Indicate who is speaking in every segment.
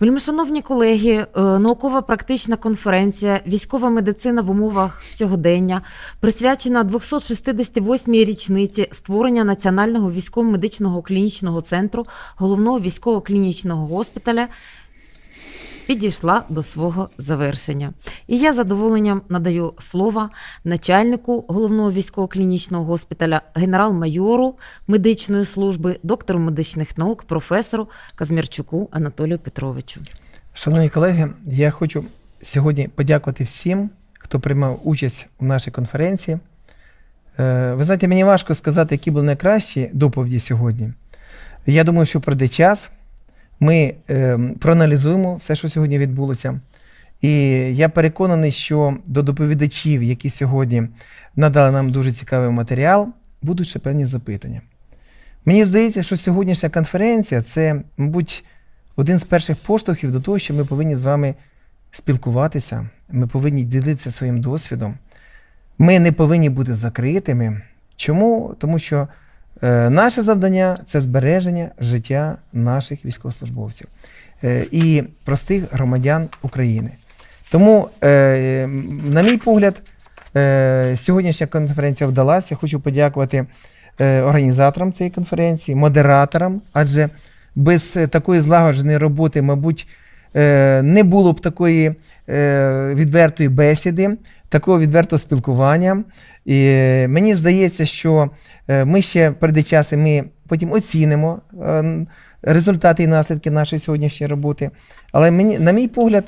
Speaker 1: Вельмишановні колеги, е, наукова практична конференція Військова медицина в умовах сьогодення присвячена 268-й річниці створення Національного військово-медичного клінічного центру головного військово-клінічного госпіталя підійшла до свого завершення. І я задоволенням надаю слово начальнику головного військово-клінічного госпіталя, генерал-майору медичної служби, доктору медичних наук, професору Казмірчуку Анатолію Петровичу.
Speaker 2: Шановні колеги, я хочу сьогодні подякувати всім, хто приймав участь у нашій конференції. Е, Ви знаєте, мені важко сказати, які були найкращі доповіді сьогодні. Я думаю, що пройде час. Ми е, проаналізуємо все, що сьогодні відбулося. І я переконаний, що до доповідачів, які сьогодні надали нам дуже цікавий матеріал, будуть ще певні запитання. Мені здається, що сьогоднішня конференція це, мабуть, один з перших поштовхів до того, що ми повинні з вами спілкуватися, ми повинні ділитися своїм досвідом. Ми не повинні бути закритими. Чому? Тому що е, наше завдання це збереження життя наших військовослужбовців е, і простих громадян України. Тому, е, на мій погляд, сьогоднішня конференція вдалася. Я хочу подякувати організаторам цієї конференції, модераторам, адже без такої злагодженої роботи, мабуть, не було б такої відвертої бесіди, такого відвертого спілкування. І е, мені здається, що е, ми ще прийде час, і ми потім оцінимо е, результати і наслідки нашої сьогоднішньої роботи. Але мені, на мій погляд,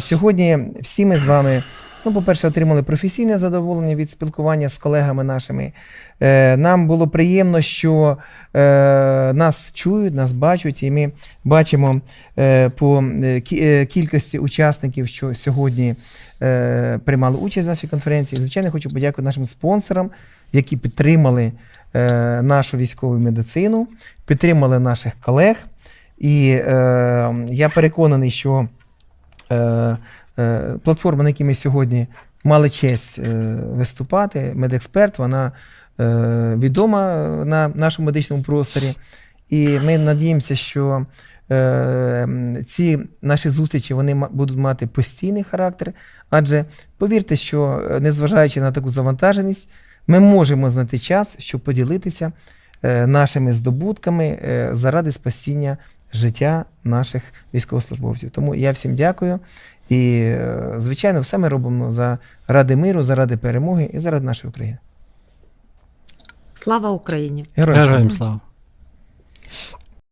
Speaker 2: сьогодні всі ми з вами, ну, по-перше, отримали професійне задоволення від спілкування з колегами нашими. Е, Нам було приємно, що е, нас чують, нас бачать, і ми бачимо е, по е, е, кількості учасників, що сьогодні е, приймали участь в нашій конференції. Звичайно, хочу подякувати нашим спонсорам, які підтримали е, нашу військову медицину, підтримали наших колег. І е, я переконаний, що е, платформа, на якій ми сьогодні мали честь е, виступати, медексперт, вона е, відома на нашому медичному просторі. І ми надіємося, що е, ці наші зустрічі вони будуть мати постійний характер. Адже повірте, що е, незважаючи на таку завантаженість, ми можемо знайти час, щоб поділитися е, нашими здобутками е, заради спасіння життя наших військовослужбовців. Тому я всім дякую. І, е, звичайно, все ми робимо заради миру, заради перемоги і заради нашої України.
Speaker 1: Слава Україні!
Speaker 3: Героям слава.